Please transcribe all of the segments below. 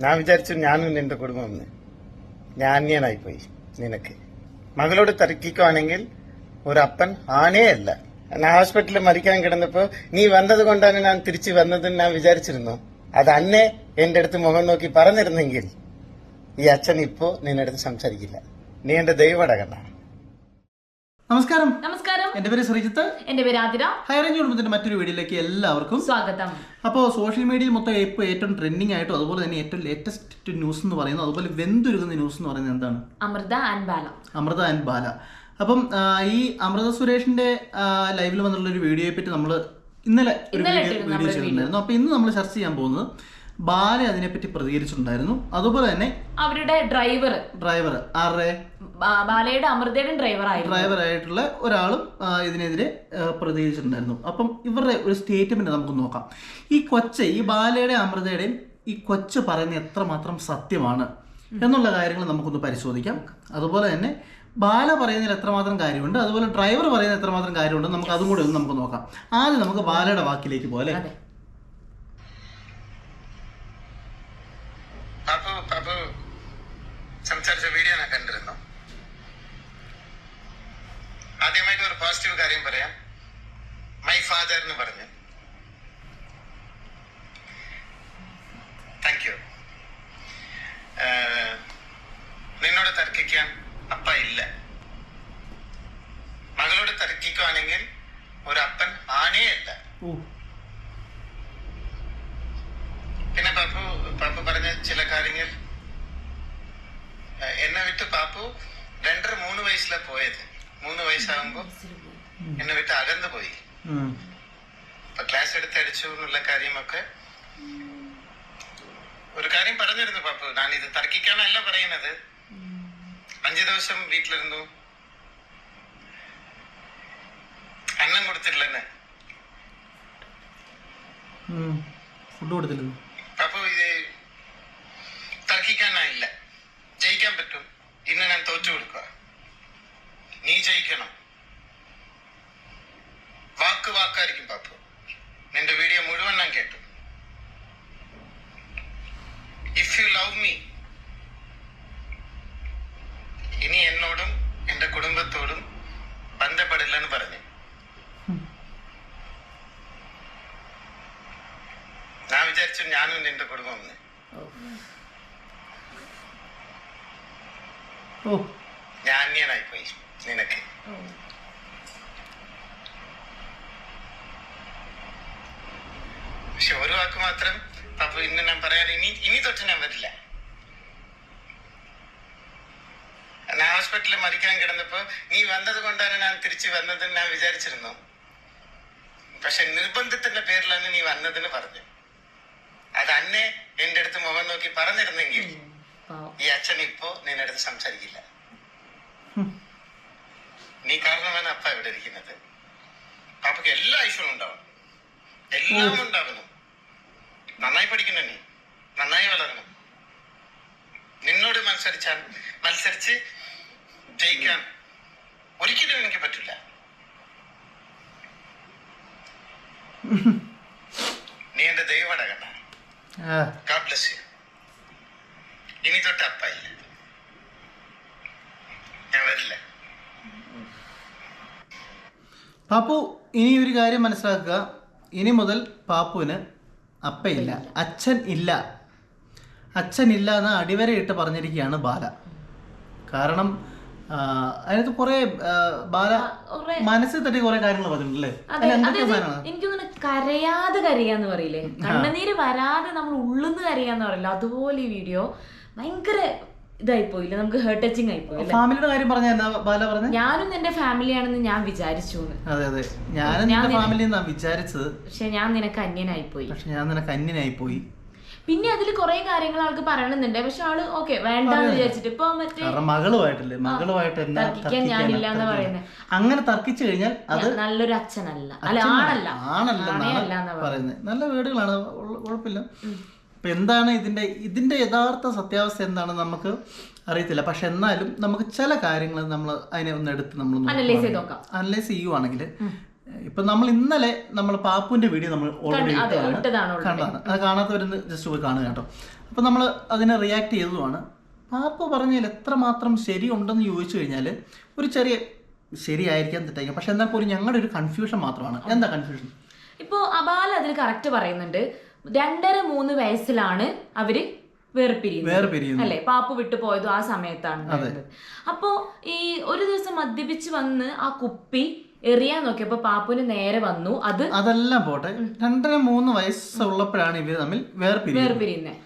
ഞാൻ വിചാരിച്ചു ഞാനും നിന്റെ കുടുംബം ഞാൻ അന്യനായിപ്പോയി നിനക്ക്. മകളോട് തർക്കിക്കുവാണെങ്കിൽ ഒരപ്പൻ ആനയല്ല ഞാൻ ഹോസ്പിറ്റലിൽ മരിക്കാൻ കിടന്നപ്പോ നീ വന്നത് കൊണ്ടാണ് ഞാൻ തിരിച്ചു വന്നതെന്ന് ഞാൻ വിചാരിച്ചിരുന്നു. അത് അന്നെ എന്റെ അടുത്ത് മുഖം നോക്കി പറഞ്ഞിരുന്നെങ്കിൽ ഈ അച്ഛൻ ഇപ്പോ നിന്റെ സംസാരിക്കില്ല. നീ എന്റെ ദൈവടകണ്ണ നമസ്കാരം. നമസ്കാരം. എന്റെ പേര് ശ്രീജിത്ത്. എന്റെ പേര് ആതിര. ഹൈറേഞ്ച് കുടുംബത്തിന്റെ മറ്റൊരു വീഡിയോയിലേക്ക് എല്ലാവർക്കും സ്വാഗതം. അപ്പോൾ സോഷ്യൽ മീഡിയയിൽ മൊത്തം ഇപ്പോൾ ഏറ്റവും ട്രെൻഡിങ് ആയിട്ടും അതുപോലെ തന്നെ ഏറ്റവും ലേറ്റസ്റ്റ് ന്യൂസ് എന്ന് പറയുന്നത് അതുപോലെ വെന്തുരുകുന്ന ന്യൂസ് എന്ന് പറയുന്നത് എന്താണ്? അമൃത ആൻഡ് ബാല. അമൃത ആൻഡ് ബാല. അപ്പം ഈ അമൃത സുരേഷിന്റെ ലൈവിൽ വന്നുള്ള ഒരു വീഡിയോയെ പറ്റി നമ്മൾ ഇന്നലെ ഒരു വീഡിയോ ചെയ്തിട്ടുണ്ടായിരുന്നു. അപ്പോൾ ഇന്ന് നമ്മൾ ചർച്ച ചെയ്യാൻ പോകുന്നത് ബാല അതിനെപ്പറ്റി പ്രതികരിച്ചിട്ടുണ്ടായിരുന്നു. അതുപോലെ തന്നെ അവരുടെ ഡ്രൈവർ ഡ്രൈവർ ആരുടെ? ബാലയുടെ അമൃതയുടെ ഡ്രൈവർ ഡ്രൈവർ ആയിട്ടുള്ള ഒരാളും ഇതിനെതിരെ പ്രതികരിച്ചിട്ടുണ്ടായിരുന്നു. അപ്പം ഇവരുടെ ഒരു സ്റ്റേറ്റ്മെന്റ് നമുക്ക് നോക്കാം. ഈ കൊച്ച് ഈ ബാലയുടെ അമൃതയുടെയും ഈ കൊച്ച് പറയുന്ന എത്രമാത്രം സത്യമാണ് എന്നുള്ള കാര്യങ്ങൾ നമുക്കൊന്ന് പരിശോധിക്കാം. അതുപോലെ തന്നെ ബാല പറയുന്നതിൽ എത്രമാത്രം കാര്യമുണ്ട് അതുപോലെ ഡ്രൈവർ പറയുന്നതിൽ എത്രമാത്രം കാര്യമുണ്ട് നമുക്ക് അതും കൂടെ ഒന്ന് നമുക്ക് നോക്കാം. ആദ്യം നമുക്ക് ബാലയുടെ വാക്കിലേക്ക് പോലെ അതെ പാപ്പു പാപ്പു സംസാരിച്ച വീഡിയോ ഞാൻ കണ്ടിരുന്നു. ആദ്യമായിട്ട് ഒരു പോസിറ്റീവ് കാര്യം പറയാം. മൈ ഫാദർ എന്ന് പറഞ്ഞു. താങ്ക് യു നിന്നോട് തർക്കിക്കാൻ അപ്പ ഇല്ല. മകളോട് തർക്കിക്കുവാണെങ്കിൽ ഒരു അപ്പൻ ആണേ അല്ല. പിന്നെ പപ്പു പപ്പു പറഞ്ഞ ചില കാര്യങ്ങൾ എന്നെ വിട്ട് പാപ്പു രണ്ടര മൂന്ന് വയസ്സിലാ പോയത്. മൂന്ന് വയസ്സാകുമ്പോ എന്നെ വിട്ട് അകന്നു പോയി. അപ്പൊ ക്ലാസ് എടുത്ത് അടിച്ചു എന്നുള്ള കാര്യമൊക്കെ ഒരു കാര്യം പറഞ്ഞിരുന്നു പാപ്പു. ഞാൻ ഇത് തർക്കിക്കാനല്ല പറയുന്നത്. അഞ്ചു ദിവസം വീട്ടിലിരുന്നു. അന്നം കൊടുത്തിട്ടില്ലെന്ന്. ഫുഡ് കൊടുത്തില്ല അപ്പൊ ഇത് തർക്കിക്കാനായില്ല. ജയിക്കാൻ പറ്റും. ഇന്ന് ഞാൻ തോറ്റു കൊടുക്കുക. നീ ജയിക്കണം. വാക്ക് വാക്കായിരിക്കും പാപ്പു. നിന്റെ വീഡിയോ മുഴുവൻ ഞാൻ കേട്ടു. ഇഫ് യു ലവ് മീ ഇനി എന്നോടും എന്റെ കുടുംബത്തോടും ബന്ധപ്പെടില്ലെന്ന് പറഞ്ഞു. ഞാൻ വിചാരിച്ചു ഞാനും നിന്റെ കുടുംബം എന്ന് ഓ ഞാൻ അന്യനായി പോയി നിനക്ക് പക്ഷെ ഒരു വാക്ക് മാത്രം അപ്പൊ ഇന്ന് ഞാൻ പറയാൻ ഇനി ഇനി തൊട്ട് ഞാൻ വരില്ല. ഞാൻ ഹോസ്പിറ്റലിൽ മരിക്കാൻ കിടന്നപ്പോ നീ വന്നത് കൊണ്ടാണ് ഞാൻ തിരിച്ചു വന്നതെന്ന് ഞാൻ വിചാരിച്ചിരുന്നു. പക്ഷെ നിർബന്ധത്തിന്റെ പേരിലാണ് നീ വന്നതെന്ന് പറഞ്ഞു. അത് അന്നെ എന്റെ അടുത്ത് മുഖം നോക്കി പറഞ്ഞിരുന്നെങ്കിൽ അച്ഛൻ ഇപ്പോ നിന്നടുത്ത് സംസാരിക്കില്ല. നീ കാരണമാണ് അപ്പ ഇവിടെ ഇരിക്കുന്നത്. പാപ്പയ്ക്ക് എല്ലാ ഐശ്വര്യം ഉണ്ടാവണം. എല്ലാം ഉണ്ടാവണം നന്നായി പഠിക്കണം നീ. നന്നായി വളരണം നിന്നോട് മത്സരിച്ചാൽ മത്സരിച്ച് ജയിക്കാൻ ഒരിക്കലും എനിക്ക് പറ്റില്ല. നീ എന്റെ ദൈവമടകണ്ട ആ. God bless you. ഇനി തൊട്ട് അപ്പായില്ല ഞാൻ വരില്ല പാപ്പു ഇനി ഒരു കാര്യം മനസ്സിലാക്കുക. ഇനി മുതൽ പാപ്പുവിന് അപ്പയില്ല. അച്ഛൻ ഇല്ല. അച്ഛൻ ഇല്ല എന്ന് അടിവരെ ഇട്ട് പറഞ്ഞിരിക്കുകയാണ് ബാല. കാരണം അതിനകത്ത് കുറെ ബാല മനസ്സിൽ തട്ടി കുറെ കാര്യങ്ങൾ പറഞ്ഞിട്ടുണ്ടല്ലേ? അതെ അതിൽ എന്തൊക്കെ അതായത് സാധനമാണ് എനിക്ക് തോന്നുന്നു കരയാതെ കരയാന്ന് പറയില്ലേ? കണ്ണുനീര് വരാതെ നമ്മൾ ഉള്ളുന്ന് കരയാന്ന് പറയില്ല? അതുപോലെ ഈ വീഡിയോ ഭയങ്കര ഇതായി പോയില്ല നമുക്ക് ഹേർട്ട് ടച്ചിങ് ആയി പോയി ഫാമിലിയുടെ കാര്യം പറഞ്ഞ ഞാനും എന്റെ ഫാമിലിയാണെന്ന് ഞാൻ വിചാരിച്ചു. അതെ അതെ. ഞാനും എന്റെ ഫാമിലി എന്നാ വിചാരിച്ചത്. പക്ഷെ ഞാൻ നിനക്ക് അന്യനായി പോയി പക്ഷെ ഞാൻ നിനക്ക് അന്യനായി പോയി പിന്നെ അതിൽ കുറെ കാര്യങ്ങൾ ആൾക്ക് പറയണമെന്നുണ്ട് പക്ഷെ ആൾ ഓക്കെ വേണ്ടെന്ന് വിചാരിച്ചിട്ട് ഇപ്പൊ മറ്റേ മകളുമായിട്ടല്ലേ മകളുമായിട്ട് തർക്കിക്കാൻ ഞാനില്ല എന്ന്? പറയുന്നത് അങ്ങനെ തർക്കിച്ചു കഴിഞ്ഞാൽ അത് നല്ലൊരു അച്ഛനല്ല. അല്ല ആണല്ല. ആണല്ല പറയുന്നത് നല്ല വീടുകളാണ്. കുഴപ്പമില്ല അപ്പൊ എന്താണ് ഇതിന്റെ ഇതിന്റെ യഥാർത്ഥ സത്യാവസ്ഥ എന്താണ് നമുക്ക് അറിയത്തില്ല. പക്ഷെ എന്നാലും നമുക്ക് ചില കാര്യങ്ങൾ നമ്മൾ അതിനെ ഒന്ന് എടുത്ത് നമ്മൾ. അനലൈസ് ചെയ്യുവാണെങ്കിൽ ഇപ്പൊ നമ്മൾ ഇന്നലെ നമ്മൾ പാപ്പുവിന്റെ വീഡിയോ നമ്മൾ ഓൾറെഡി. കണ്ടതാണ് അത് കാണാത്തവരെന്ന് ജസ്റ്റ് പോയി കാണുക കേട്ടോ. അപ്പൊ നമ്മൾ അതിനെ റിയാക്ട് ചെയ്തതുമാണ്. പാപ്പ പറഞ്ഞതിൽ എത്രമാത്രം ശരിയുണ്ടെന്ന് ചോദിച്ചു കഴിഞ്ഞാൽ ഒരു ചെറിയ ശരിയായിരിക്കാൻ തെറ്റായിരിക്കും. പക്ഷെ എന്നാൽ പോലും ഞങ്ങളുടെ ഒരു കൺഫ്യൂഷൻ മാത്രമാണ്. എന്താ കൺഫ്യൂഷൻ ഇപ്പോ അബാല അതിൽ കറക്റ്റ് പറയുന്നുണ്ട്. രണ്ടര മൂന്ന് വയസ്സിലാണ് അവർ വേർപിരിയുന്നത്. അല്ലെ? പാപ്പു വിട്ടു പോയതും ആ സമയത്താണ്. അപ്പോ ഈ ഒരു ദിവസം മദ്യപിച്ച് വന്ന് ആ കുപ്പി എറിയാൻ നോക്കിയപ്പോ പാപ്പുവിന് നേരെ വന്നു. അത് അതെല്ലാം പോട്ടെ. രണ്ടര മൂന്ന് വയസ്സുള്ളപ്പോഴാണ് ഇവർ തമ്മിൽ വേർപിരിയുന്നത്.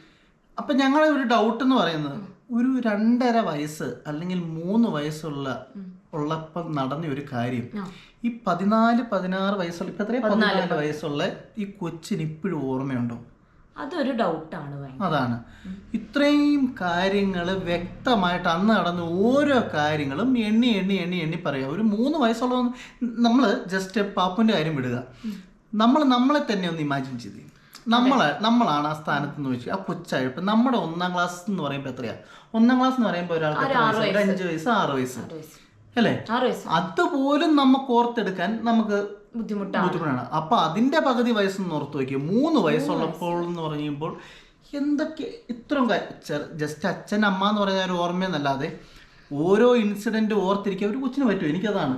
അപ്പൊ ഞങ്ങളെ ഒരു ഡൗട്ട് എന്ന് പറയുന്നത്. ഒരു രണ്ടര വയസ്സ് അല്ലെങ്കിൽ മൂന്ന് വയസ്സുള്ള ഉള്ളപ്പം നടന്ന ഒരു കാര്യം. ഈ പതിനാല് പതിനാറ് വയസ്സുള്ള ഇപ്പൊ എത്രയും? പതിനാല് വയസ്സുള്ള ഈ കൊച്ചിന് ഇപ്പോഴും ഓർമ്മയുണ്ടോ? അതൊരു ഡൗട്ടാണ് അതാണ്. ഇത്രയും കാര്യങ്ങൾ വ്യക്തമായിട്ട് അന്ന് നടന്ന ഓരോ കാര്യങ്ങളും എണ്ണി എണ്ണി എണ്ണി എണ്ണി പറയുക ഒരു മൂന്ന് വയസ്സുള്ള നമ്മൾ ജസ്റ്റ് പാപ്പുവിന്റെ കാര്യം വിടുക. നമ്മൾ നമ്മളെ തന്നെ ഒന്ന് ഇമാജിൻ ചെയ്ത് നമ്മളെ നമ്മളാണ് ആ സ്ഥാനത്ത് നിന്ന് വെച്ചു ആ കൊച്ചായി നമ്മുടെ ഒന്നാം ക്ലാസ് എന്ന് പറയുമ്പോൾ എത്രയാ? ഒന്നാം ക്ലാസ് എന്ന് പറയുമ്പോൾ ഒരാൾക്ക് എത്ര വയസ്സ്? ഒരു അഞ്ച് വയസ്സ് ആറ് വയസ്സ്. അല്ലേ? അതുപോലും നമുക്ക് ഓർത്തെടുക്കാൻ നമുക്ക് ബുദ്ധിമുട്ടാണ്. ബുദ്ധിമുട്ടാണ്. അപ്പൊ അതിന്റെ പകുതി വയസ്സെന്ന് ഓർത്ത് വയ്ക്കുക മൂന്ന് വയസ്സുള്ളപ്പോൾ എന്ന് പറയുമ്പോൾ എന്തൊക്കെ ഇത്രയും ജസ്റ്റ് അച്ഛൻ അമ്മ എന്ന് പറയുന്ന ഒരു ഓർമ്മയെന്നല്ലാതെ ഓരോ ഇൻസിഡന്റ് ഓർത്തിരിക്കുക ഒരു കൊച്ചിന് പറ്റും എനിക്കതാണ്.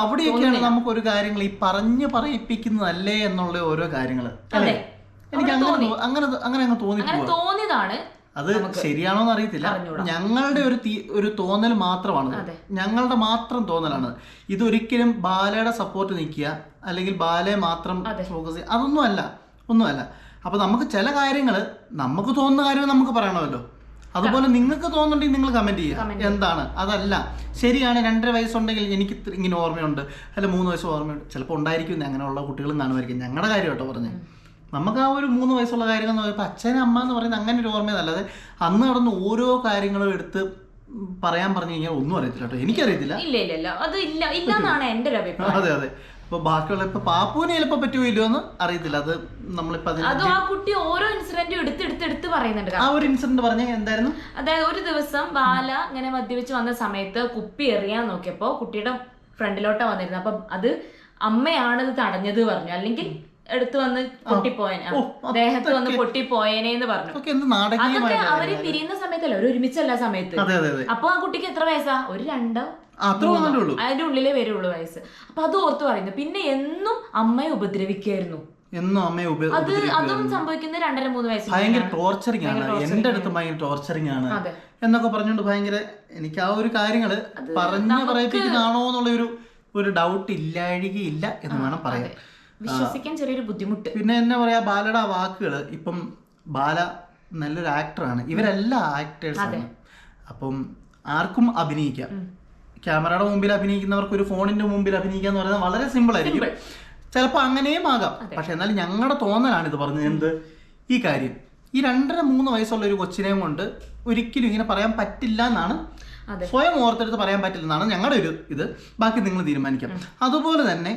അവിടെയൊക്കെയാണ് നമുക്ക് ഒരു കാര്യങ്ങൾ ഈ പറഞ്ഞു പറയിപ്പിക്കുന്നതല്ലേ എന്നുള്ള ഓരോ കാര്യങ്ങൾ. അല്ലേ? എനിക്ക് അങ്ങനെ അങ്ങനെ അങ്ങനെ അങ്ങ് തോന്നിയതാണ് അത് ശരിയാണോ എന്ന് അറിയത്തില്ല. ഞങ്ങളുടെ ഒരു ഒരു തോന്നൽ മാത്രമാണ്. ഞങ്ങളുടെ മാത്രം തോന്നലാണ്. ഇതൊരിക്കലും ബാലയുടെ സപ്പോർട്ട് നിൽക്കുക അല്ലെങ്കിൽ ബാലയെ മാത്രം ഫോക്കസ് ചെയ്യുക അതൊന്നും അല്ല ഒന്നുമല്ല. അപ്പൊ നമുക്ക് ചില കാര്യങ്ങൾ നമുക്ക് തോന്നുന്ന കാര്യങ്ങൾ നമുക്ക് പറയണമല്ലോ. അതുപോലെ നിങ്ങൾക്ക് തോന്നുന്നുണ്ടെങ്കിൽ നിങ്ങൾ കമന്റ് ചെയ്യുക. എന്താണ്? അതല്ല. ശരിയാണ് രണ്ടര വയസ്സുണ്ടെങ്കിൽ എനിക്ക് ഇങ്ങനെ ഓർമ്മയുണ്ട്. അല്ല മൂന്ന് വയസ്സ് ഓർമ്മയുണ്ട്. ചിലപ്പോൾ ഉണ്ടായിരിക്കും അങ്ങനെയുള്ള കുട്ടികളും കാണുമായിരിക്കും. ഞങ്ങളുടെ കാര്യം കേട്ടോ പറഞ്ഞു. നമുക്ക് ആ ഒരു മൂന്ന് വയസ്സുള്ള കാര്യങ്ങൾ എന്ന് പറയുമ്പോൾ അച്ഛൻ അമ്മ എന്ന് പറയുന്നത് അങ്ങനെ ഒരു ഓർമ്മയല്ലാതെ അന്ന് നടന്ന ഓരോ കാര്യങ്ങളും എടുത്ത് പറയാൻ പറഞ്ഞു കഴിഞ്ഞാൽ ഒന്നും അറിയത്തില്ല കേട്ടോ. എനിക്കറിയത്തില്ല. ഇല്ല ഇല്ല ഇല്ല. അത് ഇല്ല ഇല്ല എന്നാണ് എന്റെ ഒരു അഭിപ്രായം. അതെ അതെ. ഇപ്പൊ ബാക്കിയുള്ള ഇപ്പൊ പാപ്പുവിന് ചിലപ്പോ പറ്റുമോ ഇല്ലയോ എന്ന് അറിയത്തില്ല. അത് നമ്മളിപ്പോ അതും ആ കുട്ടി ഓരോ ഇൻസിഡന്റും എടുത്ത് എടുത്ത് എടുത്ത് പറയുന്നുണ്ട് ആ ഒരു ഇൻസിഡന്റ് പറഞ്ഞ എന്തായിരുന്നു? അതായത് ഒരു ദിവസം ബാല ഇങ്ങനെ മദ്യപിച്ച് വന്ന സമയത്ത് കുപ്പി എറിയാൻ നോക്കിയപ്പോ കുട്ടിയുടെ ഫ്രണ്ടിലോട്ടാ വന്നിരുന്നത്. അപ്പൊ അത് അമ്മയാണത് തടഞ്ഞത് പറഞ്ഞു. അല്ലെങ്കിൽ എടുത്തു വന്ന് പൊട്ടിപ്പോയനെ. ദേഹത്ത് വന്ന് പൊട്ടിപ്പോയനെന്ന് പറഞ്ഞു. അതൊക്കെ അവർ പിരിയുന്ന സമയത്തല്ല ഒരു ഒരുമിച്ചല്ല സമയത്ത്. അപ്പൊ ആ കുട്ടിക്ക് എത്ര വയസ്സാ? ഒരു രണ്ടോ അതിന്റെ ഉള്ളിലേ വരുള്ളൂ വയസ്സ്. അപ്പൊ അത് ഓർത്ത് പറയുന്നു. പിന്നെ എന്നും അമ്മയെ ഉപദ്രവിക്കായിരുന്നു എന്നും അമ്മയെ അത്. അതും സംഭവിക്കുന്നത് രണ്ടര മൂന്ന് വയസ്സിൽ ഭയങ്കര ടോർച്ചറിങ് ആണ്. എന്റെ അടുത്ത് ഭയങ്കര ടോർച്ചറിങ് ആണ്. എന്നൊക്കെ പറഞ്ഞുകൊണ്ട് ഭയങ്കര എനിക്ക് ആ ഒരു കാര്യങ്ങൾ പറഞ്ഞു പറയിപ്പിക്കുന്നതാണോ എന്നുള്ള ഒരു ഒരു ഡൗട്ട് ഇല്ലാഴികയില്ല എന്ന് വേണം പറയാൻ. വിശ്വസിക്കാൻ ചെറിയൊരു ബുദ്ധിമുട്ട്. പിന്നെ എന്നാ പറയാ ബാലയുടെ ആ വാക്കുകൾ ഇപ്പം ബാല നല്ലൊരു ആക്ടറാണ് ഇവരെല്ലാം ആക്ടേഴ്സ് ആണ്. അപ്പം ആർക്കും അഭിനയിക്കാം. ക്യാമറയുടെ മുമ്പിൽ അഭിനയിക്കുന്നവർക്ക് ഒരു ഫോണിന്റെ മുമ്പിൽ അഭിനയിക്കുക എന്ന് പറയുന്നത് വളരെ സിമ്പിൾ ആയിരിക്കും. ചിലപ്പോൾ അങ്ങനെയും ആകാം. പക്ഷെ എന്നാൽ ഞങ്ങളുടെ തോന്നലാണ് ഇത് പറഞ്ഞത് എന്ത്? ഈ കാര്യം. ഈ രണ്ടര മൂന്ന് വയസ്സുള്ള ഒരു കൊച്ചിനെയും കൊണ്ട് ഒരിക്കലും ഇങ്ങനെ പറയാൻ പറ്റില്ല എന്നാണ്. സ്വയം ഓർത്തെടുത്ത് പറയാൻ പറ്റില്ല എന്നാണ് ഞങ്ങളുടെ ഒരു ഇത്. ബാക്കി നിങ്ങൾ തീരുമാനിക്കാം. അതുപോലെ തന്നെ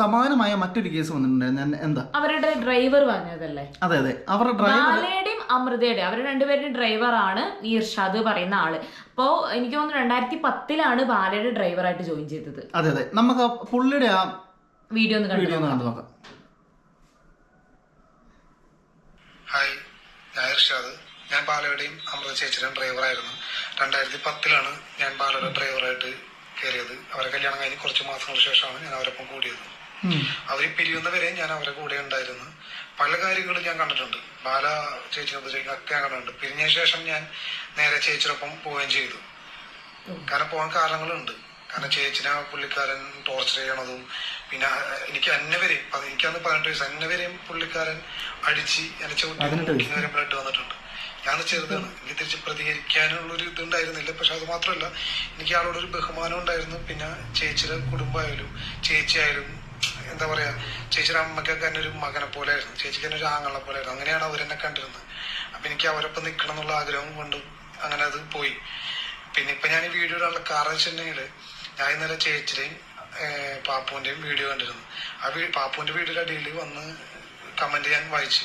സമാനമായ മറ്റൊരു കേസ് വന്നിട്ടുണ്ടായിരുന്നു എന്താ? അവരുടെ ഡ്രൈവർ പറഞ്ഞതല്ലേ? അതെ അതെ. അവരുടെ ഡ്രൈവർ അമൃതയുടെ അമൃതയുടെയും അവരുടെ രണ്ടുപേരുടെയും ഡ്രൈവറാണ് ഈ ഇർഷാദ് പറയുന്ന ആൾ. അപ്പോ എനിക്ക് തോന്നുന്നു രണ്ടായിരത്തി പത്തിലാണ് ബാലയുടെ ഡ്രൈവറായിട്ട് ജോയിൻ ചെയ്തത്. അതെ അതെ. നമുക്ക് പുള്ളിയുടെ ആ വീഡിയോ ഒന്ന് കണ്ടു വീഡിയോ ഒന്ന് കണ്ടു നോക്കാം. ഹായ് ഞാൻ ഇർഷാദ് ഞാൻ പാലയുടെയും അമൃത ചേച്ചിയുടെയും ഡ്രൈവറായിരുന്നു രണ്ടായിരത്തി പത്തിലാണ് ഞാൻ ബാലയുടെ ഡ്രൈവറായിട്ട് കയറിയത്. അവരെ കല്യാണം കഴിഞ്ഞ് കുറച്ച് മാസങ്ങൾക്ക് ശേഷമാണ് ഞാൻ അവരൊപ്പം കൂടിയത്. അവർ അവർ പിരിയുന്നവരെ ഞാൻ അവരെ കൂടെ ഉണ്ടായിരുന്നു. പല കാര്യങ്ങളും ഞാൻ കണ്ടിട്ടുണ്ട്. ബാല ചേച്ചിനെ ഉപദ്രവിക്കുന്ന ഒക്കെ ഞാൻ കണ്ടിട്ടുണ്ട്. പിരിഞ്ഞ ശേഷം ഞാൻ നേരെ ചേച്ചിനൊപ്പം പോവുകയും ചെയ്തു. കാരണം പോകാൻ കാരണങ്ങളുണ്ട്. കാരണം ചേച്ചിനെ പുള്ളിക്കാരൻ ടോർച്ചർ ചെയ്യണതും പിന്നെ എനിക്ക് അന്നവരെയും എനിക്കന്ന് പതിനെട്ട് വയസ്സ്. അന്നവരെയും പുള്ളിക്കാരൻ അടിച്ച് എന്നെ ചവിട്ടി ബ്ലഡ് വന്നിട്ടുണ്ട്. ഞാൻ ചെറുതാണ്. എനിക്ക് തിരിച്ച് പ്രതികരിക്കാനുള്ള ഒരു ഇതുണ്ടായിരുന്നില്ല. പക്ഷെ അത് മാത്രമല്ല എനിക്ക് ആളോട് ഒരു ബഹുമാനം ഉണ്ടായിരുന്നു. പിന്നെ ചേച്ചിയുടെ കുടുംബമായാലും ചേച്ചിയായാലും എന്താ പറയാ ചേച്ചിയുടെ അമ്മക്കൊക്കെ എന്നെ ഒരു മകനെ പോലെ ആയിരുന്നു ചേച്ചിക്ക് എന്നെ ഒരു ആങ്ങളെ പോലെ ആയിരുന്നു അങ്ങനെയാണ് അവരെന്നെ കണ്ടിരുന്നത്. അപ്പൊ എനിക്ക് അവരൊപ്പം നിൽക്കണം എന്നുള്ള ആഗ്രഹം കൊണ്ട് അങ്ങനെ അത് പോയി. പിന്നെ ഇപ്പൊ ഞാൻ ഈ വീഡിയോ ഇടാനുള്ള കാരണം വെച്ചിട്ടുണ്ടെങ്കിൽ ഞാൻ ഇന്നലെ ചേച്ചിയുടെയും പാപ്പുവിന്റെയും വീഡിയോ കണ്ടിരുന്നു. ആ പാപ്പുവിന്റെ വീഡിയോയുടെ അടിയിൽ വന്ന് കമന്റ് ഞാൻ വായിച്ചു.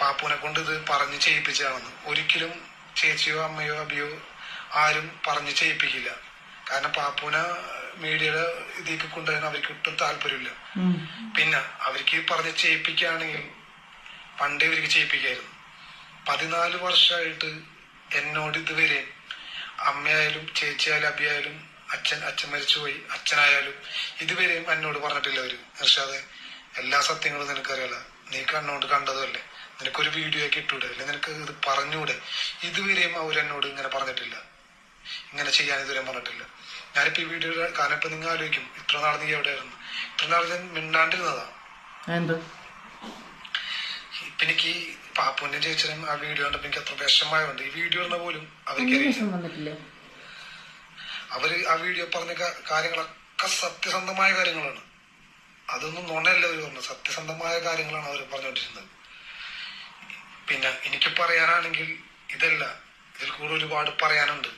പാപ്പുവിനെ കൊണ്ട് ഇത് പറഞ്ഞ് ചെയ്യിപ്പിച്ചതാണെന്ന്. ഒരിക്കലും ചേച്ചിയോ അമ്മയോ അബിയോ ആരും പറഞ്ഞ് ചെയ്യിപ്പിക്കില്ല. കാരണം പാപ്പുവിനെ മീഡിയയുടെ ഇതിലേക്ക് കൊണ്ടുവരാൻ അവർക്ക് ഒട്ടും താല്പര്യമില്ല. പിന്നെ അവർക്ക് പറഞ്ഞ് ചെയ്യിപ്പിക്കുകയാണെങ്കിൽ പണ്ടേ ഇവർക്ക് ചെയ്യിപ്പിക്കായിരുന്നു. പതിനാല് വർഷമായിട്ട് എന്നോട് ഇതുവരെ അമ്മയായാലും ചേച്ചിയായാലും അബിയായാലും അച്ഛൻ അച്ഛൻ മരിച്ചുപോയി അച്ഛനായാലും ഇതുവരെയും എന്നോട് പറഞ്ഞിട്ടില്ല അവർ. ഇർഷാദെ എല്ലാ സത്യങ്ങളും നിനക്കറിയാലോ? നീ കണ്ണോണ്ട് കണ്ടതുമല്ലേ നിനക്കൊരു വീഡിയോ ഒക്കെ ഇട്ടൂടെ? അല്ലെ നിനക്ക് ഇത് പറഞ്ഞൂടെ? ഇതുവരെയും അവരെന്നോട് ഇങ്ങനെ പറഞ്ഞിട്ടില്ല. ഇങ്ങനെ ചെയ്യാൻ ഇതുവരെ പറഞ്ഞിട്ടില്ല. ഞാനിപ്പോ ഈ വീഡിയോ കാരണം ഇപ്പൊ നിങ്ങൾ ആലോചിക്കും ഇത്ര നാൾ നീ എവിടെയായിരുന്നു? ഇത്ര നാൾ ഞാൻ മിണ്ടാണ്ടിരുന്നതാ. ഇപ്പൊ എനിക്ക് പാപ്പുവിന്റെ ചേച്ചനും ആ വീഡിയോ കണ്ടപ്പോ എനിക്ക് അത്ര വിഷമമായുണ്ട് ഈ വീഡിയോ കണ്ട പോലും അവർക്ക് അവർ ആ വീഡിയോ പറഞ്ഞ കാര്യങ്ങളൊക്കെ സത്യസന്ധമായ കാര്യങ്ങളാണ്. അതൊന്നും നുണയല്ല അവർ പറഞ്ഞത്. സത്യസന്ധമായ കാര്യങ്ങളാണ് അവർ പറഞ്ഞുകൊണ്ടിരുന്നത്. പിന്നെ എനിക്ക് പറയാനാണെങ്കിൽ ഇതല്ല. ഇതിൽ കൂടെ ഒരുപാട് പറയാനുണ്ട്.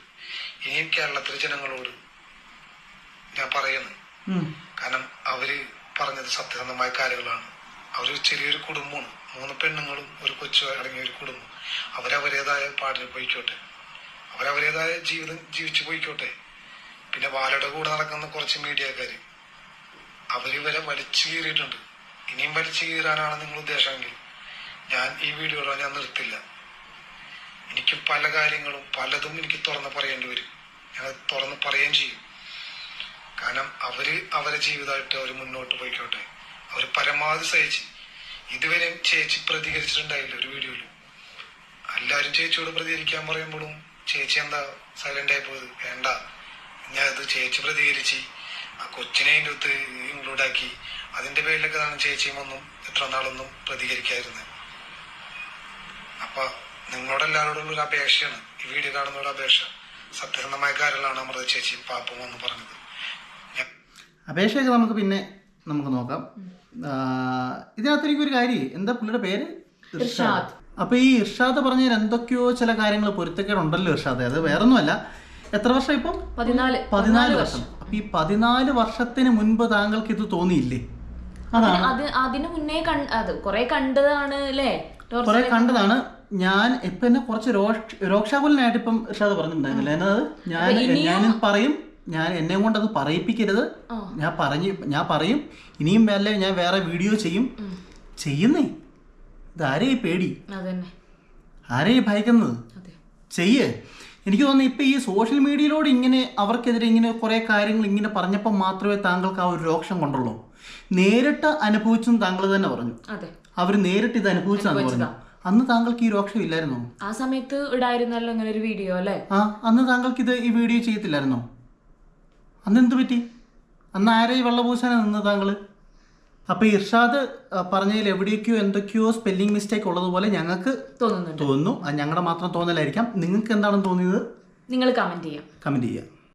ഇനിയും കേരളത്തിലെ ജനങ്ങളോട് ഞാൻ പറയുന്നു. കാരണം അവർ പറഞ്ഞത് സത്യസന്ധമായ കാര്യങ്ങളാണ്. അവർ ചെറിയൊരു കുടുംബമാണ്. മൂന്ന് പെണ്ണുങ്ങളും ഒരു കൊച്ചു അടങ്ങിയ ഒരു കുടുംബം. അവരവരേതായ പാടിന് പോയിക്കോട്ടെ. അവരവരേതായ ജീവിതം ജീവിച്ചു പോയിക്കോട്ടെ. പിന്നെ വാലയുടെ കൂടെ നടക്കുന്ന കുറച്ച് മീഡിയക്കാര് അവരിവരെ വലിച്ചു കീറിയിട്ടുണ്ട്. ഇനിയും വലിച്ചു കീറാനാണ് നിങ്ങൾ ഉദ്ദേശമെങ്കിൽ ഞാൻ ഈ വീഡിയോ ഞാൻ നിർത്തില്ല. എനിക്ക് പല കാര്യങ്ങളും പലതും എനിക്ക് തുറന്ന് പറയേണ്ടി വരും. ഞാൻ തുറന്ന് പറയുകയും ചെയ്യും. കാരണം അവർ അവരെ ജീവിതമായിട്ട് അവർ മുന്നോട്ട് പോയിക്കോട്ടെ. അവർ പരമാവധി സഹിച്ച് ഇതുവരെ ചേച്ചി പ്രതികരിച്ചിട്ടുണ്ടായില്ല ഒരു വീഡിയോയിൽ എല്ലാവരും ചേച്ചിയോട് പ്രതികരിക്കാൻ പറയുമ്പോഴും ചേച്ചി എന്താ സൈലന്റ് ആയി പോയത്? വേണ്ട. ഞാൻ അത് ചേച്ചി പ്രതികരിച്ച് ആ കൊച്ചിനെ അതിന്റെ അകത്ത് ഇൻക്ലൂഡ് ആക്കി അതിന്റെ പേരിലൊക്കെ ചേച്ചിയും ഒന്നും ഇത്ര നാളൊന്നും പ്രതികരിക്കാതിരുന്നത് അപ്പൊ നിങ്ങളുടെ എല്ലാവരോടുള്ള ഒരു അപേക്ഷയാണ്. ഈ വീഡിയോ കാണുന്നവരുടെ അപേക്ഷ. സത്യസന്ധമായ കാര്യങ്ങളാണ് അമൃത ചേച്ചി പാപ്പും എന്ന് പറഞ്ഞത്. അപേക്ഷയൊക്കെ നമുക്ക് പിന്നെ നമുക്ക് നോക്കാം. ഇതിനകത്ത് എനിക്കൊരു കാര്യം. എന്താ പുള്ളിയുടെ പേര്? ഇർഷാദ്. അപ്പൊ ഈ ഇർഷാദ് പറഞ്ഞ എന്തൊക്കെയോ ചില കാര്യങ്ങൾ പൊരുത്തക്കേടുണ്ടല്ലോ ഇർഷാദ്. അത് വേറൊന്നുമല്ല. എത്ര വർഷം ഇപ്പം? പതിനാല്. പതിനാല് വർഷം. അപ്പൊ ഈ പതിനാല് വർഷത്തിന് മുൻപ് താങ്കൾക്ക് ഇത് തോന്നിയില്ലേ? അതാണ്. അത് അതിന് മുന്നേ കണ്ട് അത് കൊറേ കണ്ടതാണ് അല്ലേ? കുറെ കണ്ടതാണ്. ഞാൻ ഇപ്പൊ എന്നെ കുറച്ച് രോക്ഷ രോക്ഷാകുലനായിട്ട് ഇപ്പം ഇർഷാദ് പറഞ്ഞിട്ടുണ്ടായിരുന്നില്ല? എന്നത് ഞാൻ ഞാൻ പറയും ഞാൻ എന്നെ കൊണ്ട് അത് പറയിപ്പിക്കരുത് ഞാൻ പറഞ്ഞ് ഞാൻ പറയും ഇനിയും വല്ല ഞാൻ വേറെ വീഡിയോ ചെയ്യും. ചെയ്യുന്നേ. ഇതാരേ ഈ പേടി? അതന്നെ. ആരേ ഈ ഭയക്കുന്നത്? ചെയ്യേ. എനിക്ക് തോന്നുന്നു ഇപ്പൊ ഈ സോഷ്യൽ മീഡിയയിലൂടെ ഇങ്ങനെ അവർക്കെതിരെ ഇങ്ങനെ കുറെ കാര്യങ്ങൾ ഇങ്ങനെ പറഞ്ഞപ്പോൾ മാത്രമേ താങ്കൾക്ക് ആ ഒരു രോക്ഷം കൊണ്ടുള്ളൂ. നേരിട്ട് അനുഭവിച്ചും താങ്കൾ തന്നെ പറഞ്ഞു. അവർ നേരിട്ട് ഇത് അനുഭവിച്ചാണ് പറഞ്ഞു. അന്ന് താങ്കൾക്ക് ഈ രോക്ഷം ഇല്ലായിരുന്നോ ആ സമയത്ത് ഇടായിരുന്നല്ലോ ഇങ്ങനെ ഒരു വീഡിയോ അല്ലേ? ആ അന്ന് താങ്കൾക്ക് ഇത് ഈ വീഡിയോ ചെയ്യത്തില്ലായിരുന്നോ? അന്ന് എന്ത് പറ്റി? അന്ന് ആരെ ഈ വെള്ളപൂശാനാ നിന്ന് താങ്കൾ അപ്പൊ ഇർഷാദ് പറഞ്ഞതിൽ എവിടെയൊക്കെയോ എന്തൊക്കെയോ സ്പെല്ലിംഗ് മിസ്റ്റേക്ക് ഉള്ളതുപോലെ ഞങ്ങൾക്ക് തോന്നുന്നു തോന്നുന്നു. അത് ഞങ്ങളുടെ മാത്രം തോന്നലായിരിക്കാം. നിങ്ങൾക്ക് എന്താണെന്ന് തോന്നിയത്? നിങ്ങൾ കമന്റ് ചെയ്യാം. കമന്റ് ചെയ്യുക